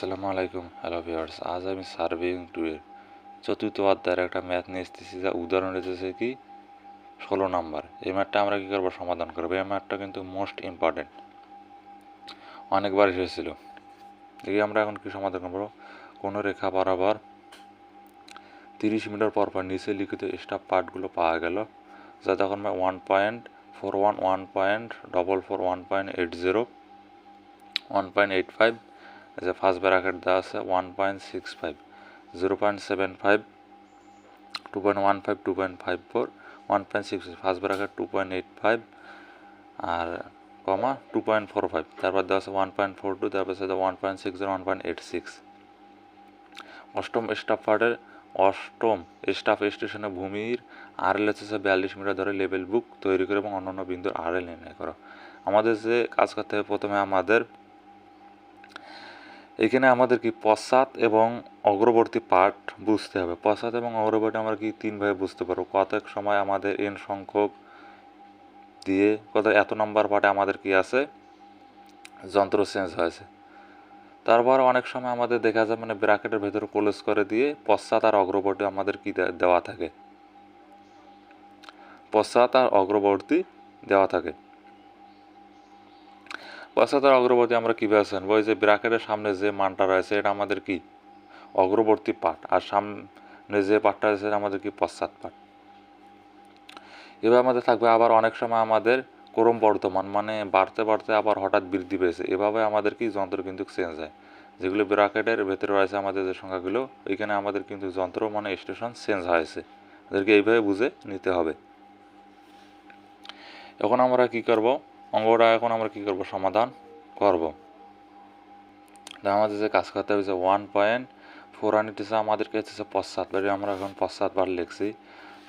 আসসালামু আলাইকুম, hello viewers, আজ আমি সার্ভেইং টু এর চতুর্থ অধ্যায়ের একটা ম্যাথ নিয়ে এসেছি যা উদাহরণ রয়েছে কি? ষোলো নাম্বার। এই ম্যাথটা আমরা কী করব? সমাধান করব। এই ম্যাথটা কিন্তু মোস্ট ইম্পর্টেন্ট। অনেকবার এসেছিল। দেখি আমরা এখন কি সমাধান করব? কোনো রেখা বরাবর তিরিশ মিটার পর পর নিচে লিখিত স্টাফ পার্টগুলো পাওয়া গেল, যা তখন one point four one one point double four, one point eight zero, one point eight five যে ফার্স্ট ব্র্যাকেট দেওয়া আছে one point six five zero point seven five two point one five two point five four one point six first bracket two point eight five আর comma two point four five তারপর দেওয়া আছে one point four two তারপর সাথে one point six one point eight six অষ্টম staff পার্টের অষ্টম staff স্টেশনে ভূমির আর এল হচ্ছে বিয়াল্লিশ মিটার ধরে লেভেল বুক তৈরি করে এবং অন্যান্য বিন্দুর আর এল নির্ণয় করো। আমাদের যে কাজ করতে হবে, প্রথমে আমাদের এখানে আমাদের কি পশ্চাৎ এবং অগ্রবর্তী পাঠ বুঝতে হবে। পশ্চাৎ এবং অগ্রবর্তী আমরা কি তিনভাবে বুঝতে পারব? কতক সময় আমাদের এন সংখ্যক দিয়ে কত এত নম্বর পাঠে আমাদের কি আছে? যন্ত্র চেঞ্জ হয়েছে। তারপর অনেক সময় আমাদের দেখা যায় মানে ব্র্যাকেটের ভেতরে ক্লোজ করে দিয়ে পশ্চাৎ আর অগ্রবর্তী আমাদের কি দেওয়া থাকে? পশ্চাৎ আর অগ্রবর্তী দেওয়া থাকে। পশ্চাতের অগ্রবর্তী আমরা কীভাবে আনব ওই যে ব্র্যাকেটের সামনে যে মানটা রয়েছে, এটা আমাদের কি? অগ্রবর্তী পাঠ। আর সামনে যে পাঠটা রয়েছে, এটা আমাদের কি? পশ্চাৎ পাঠ। এভাবে আমাদের থাকবে। আবার অনেক সময় আমাদের ক্রম বর্ধমান মানে বাড়তে বাড়তে আবার হঠাৎ বৃদ্ধি পেয়েছে। এভাবে আমাদের কি? যন্ত্র কিন্তু চেঞ্জ হয়। যেগুলো ব্র্যাকেটের ভেতরে রয়েছে, আমাদের যে সংখ্যাগুলো, ওইখানে আমাদের কিন্তু যন্ত্র মানে স্টেশন চেঞ্জ হয়েছে। ওদেরকে এইভাবে বুঝে নিতে হবে। এখন আমরা কি করব? অঙ্কটা এখন আমরা কী করব? সমাধান করব। আমাদের যে কাজ করতে হবে যে ওয়ান পয়েন্ট ফোর হিসেবে আমাদেরকে হচ্ছে পশ্চাৎবার আমরা এখন পশ্চাৎবার লিখছি।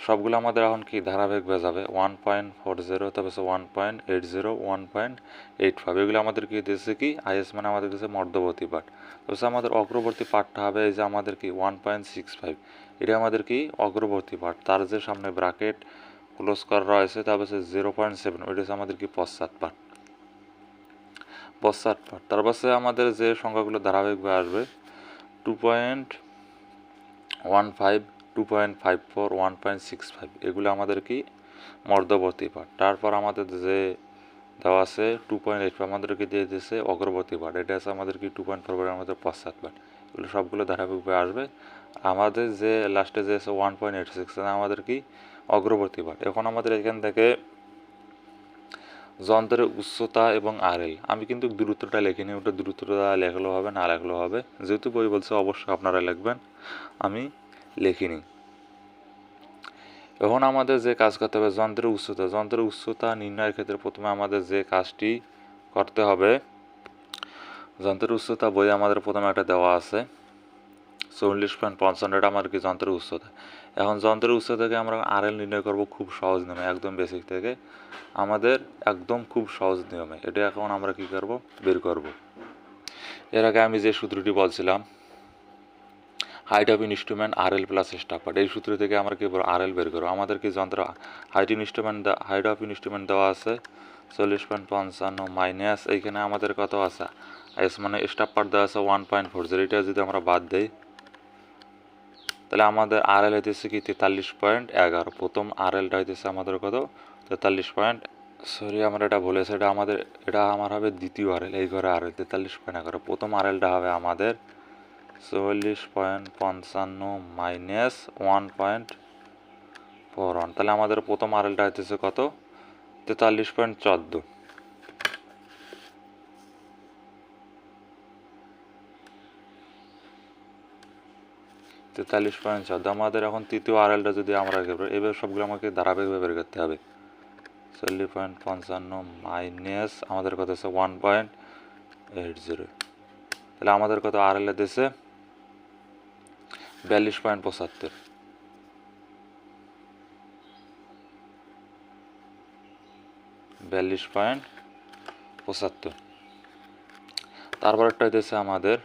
সবগুলো আমাদের এখন কি? ধারাবাহিক হয়ে যাবে। ওয়ান পয়েন্ট ফোর জিরো তারপর one point eight zero one point eight five এগুলো আমাদের কি দিয়েছে কি? আইএস মানে আমাদের দিয়েছে মধ্যবর্তী পাঠ। তারপর আমাদের অগ্রবর্তী পাঠটা হবে এই যে আমাদের কি? ওয়ান পয়েন্ট সিক্স ফাইভ এটা আমাদের কি? অগ্রবর্তী পাঠ। তার যে সামনে ব্রাকেট ক্লোজ রয়েছে তারপর জিরো পয়েন্ট সেভেন ওইটা হচ্ছে আমাদের কি পশ্চাৎ পাঠ। পশ্চাৎ পাঠ। তারপর আমাদের যে সংখ্যাগুলো ধারাবাহিকভাবে আসবে two point one five two point five four one point six five এগুলো আমাদের কি? মর্দবর্তী পাঠ। তারপর আমাদের যে দেওয়া আছে টু পয়েন্ট এইট আমাদেরকে দিয়ে দিয়েছে? অগ্রবর্তী পাঠ। এটা আছে আমাদের কি টু পয়েন্ট ফোর আমাদের পশ্চাৎ পাঠ। এগুলো সবগুলো ধারাবাহিকভাবে আসবে। আমাদের যে লাস্টে যে আছে ওয়ান পয়েন্ট এইট সিক্স আমাদের কি? অগ্রবর্তী পাঠ এখন আমাদের এখান থেকে যন্ত্রের উচ্চতা এবং আরএল আমি কিন্তু দূরত্বটা লিখিনি, ওটা দূরত্বটা লেখলেও হবে, না লেখলেও হবে। যেহেতু বই বলছে, অবশ্যই আপনারা লিখবেন। আমি লিখিনি। এখন আমাদের যে কাজ করতে হবে, যন্ত্রের উচ্চতা। যন্ত্রের উচ্চতা নির্ণয়ের ক্ষেত্রে প্রথমে আমাদের যে কাজটি করতে হবে, যন্ত্রের উচ্চতা বই আমাদের প্রথমে একটা দেওয়া আছে। চল্লিশ পয়েন্ট পঞ্চান্ন, এটা আমার কি যন্ত্রের উচ্চতা? এখন যন্ত্রের উচ্চতা থেকে আমরা আরএল নির্ণয় করব খুব সহজ নিয়মে, একদম বেসিক থেকে। আমাদের একদম খুব সহজ নিয়মে। এটা এখন আমরা কি করব? বের করব। এর আগে আমি যে সূত্রটি বলছিলাম height of instrument R L plus স্টাফার এই সূত্র থেকে আমরা কি আর এল বের করব। আমাদের কি যন্ত্র height instrument height of instrument দেওয়া আছে? চল্লিশ পয়েন্ট পঞ্চান্ন মাইনাস এইখানে আমাদের কত আছে? এস মানে স্টাফ পার্ট দেওয়া আছে ওয়ান পয়েন্ট ফোর জিরো এটা যদি আমরা বাদ দেই তাহলে আমাদের আর এল হইতেছে কি তেতাল্লিশ পয়েন্ট এগারো। প্রথম আর এলটা হইতেছে আমাদের কত? তেতাল্লিশ পয়েন্ট। সরি আমরা এটা বলেছি এটা আমাদের, এটা আমার হবে দ্বিতীয় আর এল এই ঘরে আর এল তেতাল্লিশ পয়েন্ট এগারো। প্রথম আর এলটা হবে আমাদের চল্লিশ পয়েন্ট পঞ্চান্ন minus one point four one. তাহলে আমাদের প্রথম আর এলটা হইতেছে কত? তেতাল্লিশ পয়েন্ট চোদ্দ। তেতাল্লিশ পয়েন্ট চোদ্দ আমাদের এখন তৃতীয় আর এলটা যদি আমরা এবার সবগুলো আমাকে ধারাবাহিকভাবে বের করতে হবে। চল্লিশ পয়েন্ট পঞ্চান্ন মাইনাস আমাদের কত আছে ওয়ান পয়েন্ট এইট জিরো। তাহলে আমাদের কত এল দিয়েছে বিয়াল্লিশ পয়েন্ট পঁচাত্তর। বিয়াল্লিশ পয়েন্ট পঁচাত্তর। তারপর একটা হইতেছে আমাদের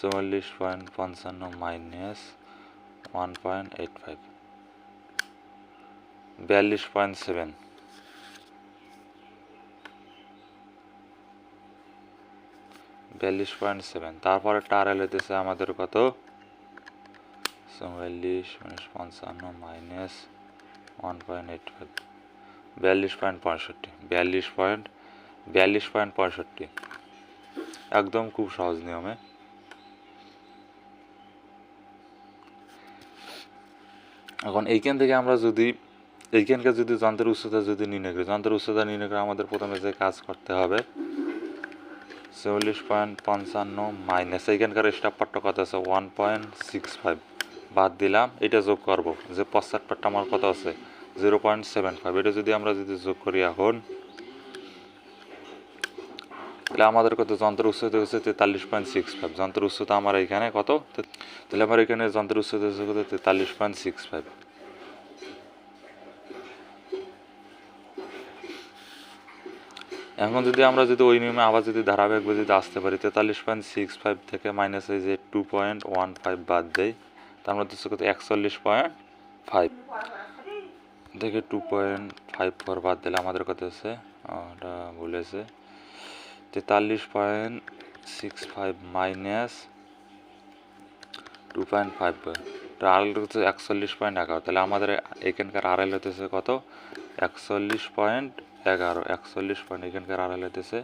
চুয়াল্লিশ পয়েন্ট পঞ্চান্ন minus one point eight five. বিয়াল্লিশ পয়েন্ট সেভেন। বিয়াল্লিশ পয়েন্ট সেভেন। তারপরে টারেল হইতেছে আমাদের কত? চুয়াল্লিশ মাইনাস পঞ্চান্ন minus one point eight five. বিয়াল্লিশ পয়েন্ট পঁয়ষট্টি। বিয়াল্লিশ পয়েন্ট বিয়াল্লিশ পয়েন্ট পঁয়ষট্টি। একদম খুব সহজ নিয়মে। এখন এইখান থেকে আমরা যদি এইখানকার যদি যন্ত্রের উচ্চতা যদি নির্ণয় করি যন্ত্রের উচ্চতা নির্ণয় করে আমাদের প্রথমে যে কাজ করতে হবে, চল্লিশ পয়েন্ট পঞ্চান্ন মাইনাস এইখানকার স্টাফ পার্টটা কত আছে? ওয়ান পয়েন্ট সিক্স ফাইভ বাদ দিলাম, এটা যোগ করব, যে পশ্চাৎ পার্টটা আমার কত আছে? জিরো পয়েন্ট সেভেন ফাইভ এটা যদি আমরা যদি যোগ করি এখন তাহলে আমাদের কত? যন্ত্র উচ্চতা হচ্ছে তেতাল্লিশ পয়েন্ট সিক্স ফাইভ যন্ত্র উচ্চতা আমার এখানে কত? তাহলে আমার এখানে যন্ত্র উচ্চতা হচ্ছে কত? তেতাল্লিশ পয়েন্ট সিক্স ফাইভ এখন যদি আমরা যদি ওই নিয়মে আবার যদি ধারাবাহিকভাবে যদি আসতে পারি, তেতাল্লিশ পয়েন্ট সিক্স ফাইভ থেকে মাইনাস এই যে টু পয়েন্ট ওয়ান ফাইভ বাদ দেয় তার মধ্যে হচ্ছে কত? একচল্লিশ পয়েন্ট ফাইভ থেকে টু পয়েন্ট ফাইভ ফোর বাদ দিলে আমাদের কত আছে ওটা বলেছে তেতাল্লিশ point six five minus two point five আড়াল হচ্ছে একচল্লিশ পয়েন্ট এগারো। তাহলে আমাদের এখানকার আড়াইল হতেছে কত? একচল্লিশ পয়েন্ট এগারো। একচল্লিশ পয়েন্ট এখানকার আড়াইল হতেছে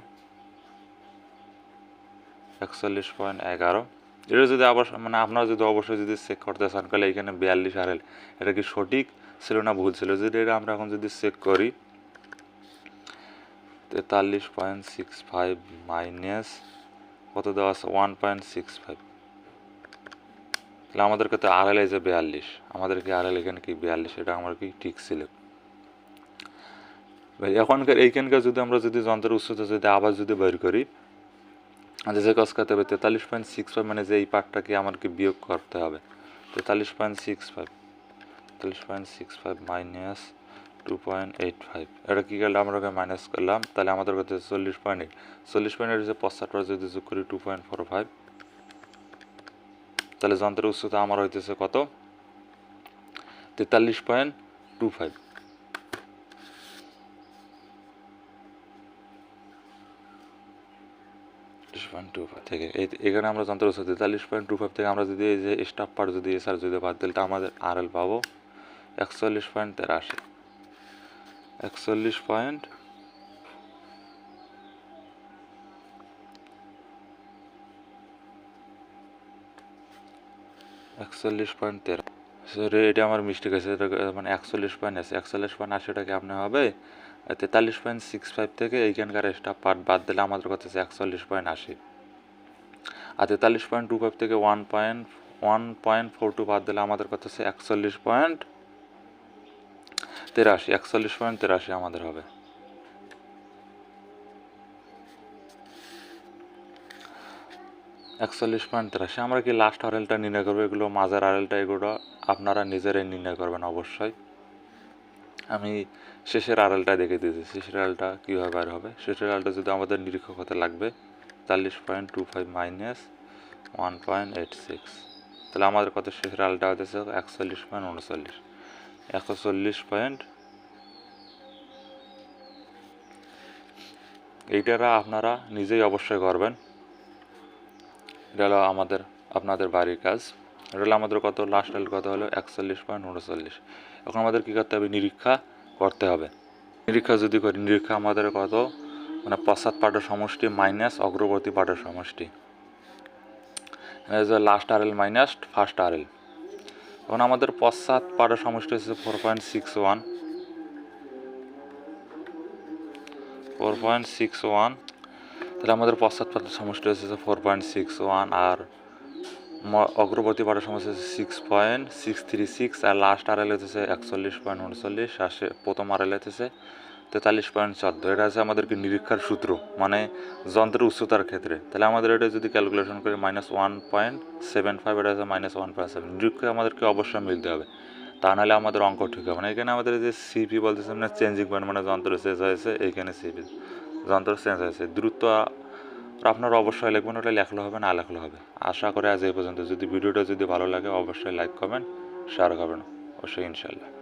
একচল্লিশ পয়েন্ট এগারো। এটা যদি আবার মানে আপনারা যদি অবশ্যই যদি চেক করতে চান, তাহলে এখানে বিয়াল্লিশ আর এল এটা কি সঠিক? ছিল না ভুল ছিল। যদি এটা আমরা এখন যদি চেক করি তেতাল্লিশ পয়েন্ট সিক্স ফাইভ মাইনাস কত দেওয়া আছে? ওয়ান পয়েন্ট সিক্স ফাইভ তাহলে আমাদেরকে তো আড়াইল যে বিয়াল্লিশ। আমাদেরকে আর এল এখানে কি বিয়াল্লিশ? এটা আমার কি ঠিক ছিল? এখনকার, এইখানকার যদি আমরা যদি যন্ত্রের উচ্চতা যদি আবার যদি বের করি আমাদের যে কাজ করতে হবে, তেতাল্লিশ পয়েন্ট সিক্স ফাইভ মানে যে এই পার্টটাকে আমাকে বিয়োগ করতে হবে? তেতাল্লিশ পয়েন্ট সিক্স ফাইভ তেতাল্লিশ point six five minus point eight five এটা কী করলে আমরা ওকে মাইনাস করলাম। তাহলে আমাদের কাছে চল্লিশ পয়েন্ট চল্লিশ পয়েন্ট এইট যে পশ্চাৎ যদি যোগ করি টু পয়েন্ট ফোর ফাইভ তাহলে যন্ত্রের উচ্চতা আমার হইতেছে কত? তেতাল্লিশ point two five two five থেকে এখানে আমরা যন্ত্র উচ্চতা তেতাল্লিশ পয়েন্ট টু ফাইভ থেকে আমরা যদি এই যে স্টাফ পার্ট যদি এসআর যদি বাদ দিলে আমাদের আর এল পাবো। একচল্লিশ পয়েন্ট তেরাশি। একচল্লিশ পয়েন্ট। একচল্লিশ পয়েন্ট তেরো। সরি এটা আমার মিস্টেক আছে মানে একচল্লিশ পয়েন্ট আছে। একচল্লিশ পয়েন্ট আশিটা কেমনে হবে? তেতাল্লিশ পয়েন্ট সিক্স ফাইভ থেকে এইখানকার স্টাফ পার্ট বাদ দিলে আমাদের কথা হচ্ছে একচল্লিশ পয়েন্ট আশি। আর তেতাল্লিশ পয়েন্ট টু ফাইভ থেকে one point one point four two বাদ দিলে আমাদের কথা হচ্ছে একচল্লিশ পয়েন্ট তেরাশি, একচল্লিশ পয়েন্ট তেরাশি আমাদের হবে। একচল্লিশ পয়েন্ট তেরাশি। আমরা কি লাস্ট আরেলটা নির্ণয় করব? এগুলো মাঝের আরেলটা এগুলো আপনারা নিজেরাই নির্ণয় করবেন অবশ্যই। আমি শেষের আড়ালটা দেখে দিয়েছি। শেষের আড়ালটা কীভাবে বার হবে? শেষের আড়ালটা যদি আমাদের নিরীক্ষক হতে লাগবে, চাল্লিশ point two five minus one point eight six. তাহলে আমাদের কত? শেষের আড়ালটা হতেছে একচল্লিশ পয়েন্ট উনচল্লিশ। একচল্লিশ পয়েন্ট এইটারা আপনারা নিজেই অবশ্যই করবেন। এটা হলো আমাদের, আপনাদের বাড়ির কাজ। এটা হলো আমাদের কত লাস্ট আল কত হলো? একচল্লিশ পয়েন্ট উনচল্লিশ। এখন আমাদের কী করতে হবে? নিরীক্ষা করতে হবে। নিরীক্ষা যদি করি, নিরীক্ষা আমাদের কত? মানে পশ্চাৎ পাঠের সমষ্টি মাইনাস অগ্রবর্তী পাঠের সমষ্টি last R L minus first R L এখন আমাদের পশ্চাৎ পাঠের সমষ্টি হচ্ছে four point six one four point six one. তাহলে আমাদের পশ্চাৎ পাঠের সমষ্টি হচ্ছে ফোর পয়েন্ট সিক্স ওয়ান আর অগ্রবর্তী পাঠের সমস্যা হচ্ছে six point six three six আর লাস্ট আর এল হচ্ছে একচল্লিশ পয়েন্ট উনচল্লিশ, আর প্রথম আর এল হচ্ছে তেতাল্লিশ পয়েন্ট চোদ্দ। এটা হচ্ছে আমাদেরকে নিরীক্ষার সূত্র মানে যন্ত্রের উচ্চতার ক্ষেত্রে। তাহলে আমাদের এটা যদি ক্যালকুলেশন করি minus one point seven five এটা হচ্ছে মাইনাস ওয়ান পয়েন্ট সেভেন নিরীক্ষা আমাদেরকে অবশ্যই মিলতে হবে। তা নাহলে আমাদের অঙ্ক ঠিক হবে না। এখানে আমাদের যে সিপি বলতেছে মানে চেঞ্জিং পয়েন্ট মানে যন্ত্র চেঞ্জ হয়েছে এইখানে সিপি যন্ত্র চেঞ্জ হয়েছে। দ্রুত আপনার অবশ্যই লিখবেন, ওটা লেখলে হবে, না লেখলে হবে। আশা করে আজ এই পর্যন্ত। যদি ভিডিওটা যদি ভালো লাগে, অবশ্যই লাইক করবেন শেয়ার করবেন। অবশ্যই ইনশাল্লাহ